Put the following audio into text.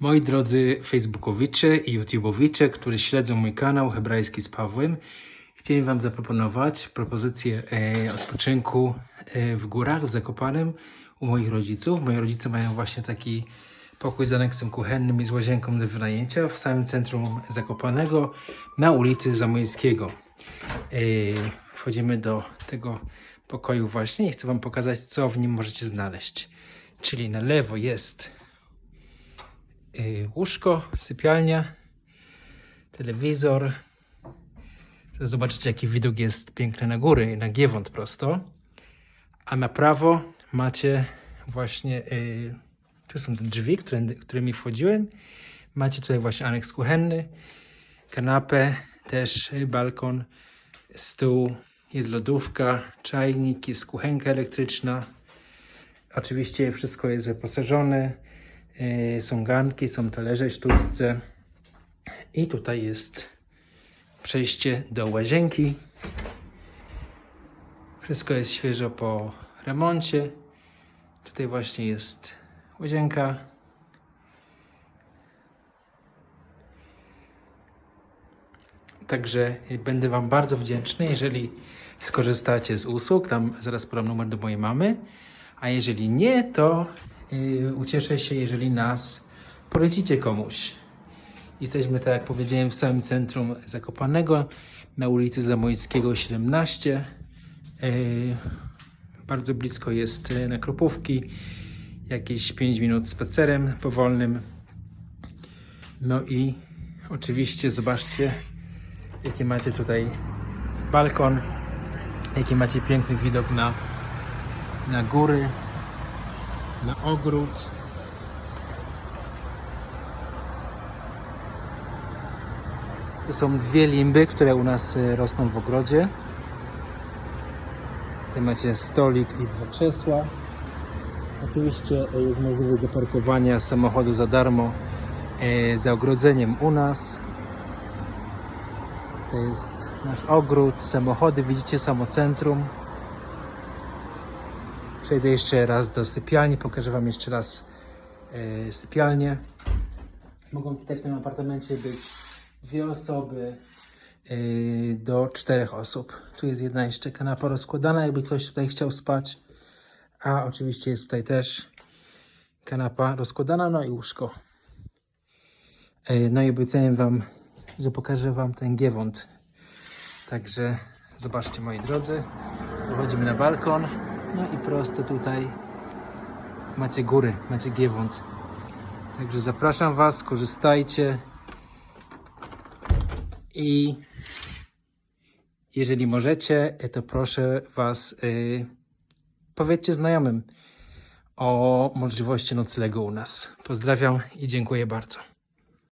Moi drodzy Facebookowicze i YouTubeowicze, którzy śledzą mój kanał Hebrajski z Pawłem, chciałem Wam zaproponować propozycję e, odpoczynku e, w górach, w Zakopanem u moich rodziców. Moi rodzice mają właśnie taki pokój z aneksem kuchennym i z łazienką do wynajęcia w samym centrum Zakopanego na ulicy Zamojskiego. E, wchodzimy do tego pokoju właśnie i chcę Wam pokazać, co w nim możecie znaleźć. Czyli na lewo jest łóżko, sypialnia, telewizor. Zobaczycie, jaki widok jest piękny na góry, na Giewont prosto. A na prawo macie właśnie, y, tu są te drzwi, które, którymi wchodziłem. Macie tutaj właśnie aneks kuchenny, kanapę, też y, balkon, stół, jest lodówka, czajnik, jest kuchenka elektryczna. Oczywiście wszystko jest wyposażone. Yy, Są garnki, są talerze sztuczce. I tutaj jest przejście do łazienki. Wszystko jest świeżo po remoncie. Tutaj właśnie jest łazienka. Także będę Wam bardzo wdzięczny, jeżeli skorzystacie z usług. Tam zaraz podam numer do mojej mamy. A jeżeli nie, to ucieszę się, jeżeli nas polecicie komuś. Jesteśmy, tak jak powiedziałem, w samym centrum Zakopanego, na ulicy Zamojskiego 17. Y, bardzo blisko jest y, na Kropówki. Jakieś 5 minut spacerem powolnym. No i oczywiście zobaczcie, jaki macie tutaj balkon, jaki macie piękny widok na, na góry, na ogród. To są dwie limby, które u nas e, rosną w ogrodzie. Tutaj macie stolik i dwa krzesła. Oczywiście e, jest możliwość zaparkowania samochodu za darmo e, za ogrodzeniem u nas. To jest nasz ogród, samochody, widzicie samo centrum. Przejdę jeszcze raz do sypialni, pokażę Wam jeszcze raz e, sypialnię. Mogą tutaj w tym apartamencie być dwie osoby e, do czterech osób. Tu jest jedna jeszcze kanapa rozkładana, jakby ktoś tutaj chciał spać. A oczywiście jest tutaj też kanapa rozkładana, no i łóżko. E, No i obiecałem Wam, że pokażę Wam ten giewont. Także zobaczcie moi drodzy. Wychodzimy na balkon. No i prosto tutaj macie góry, macie giewont. Także zapraszam Was, korzystajcie. I jeżeli możecie, to proszę Was, yy, powiedzcie znajomym o możliwości noclegu u nas. Pozdrawiam i dziękuję bardzo.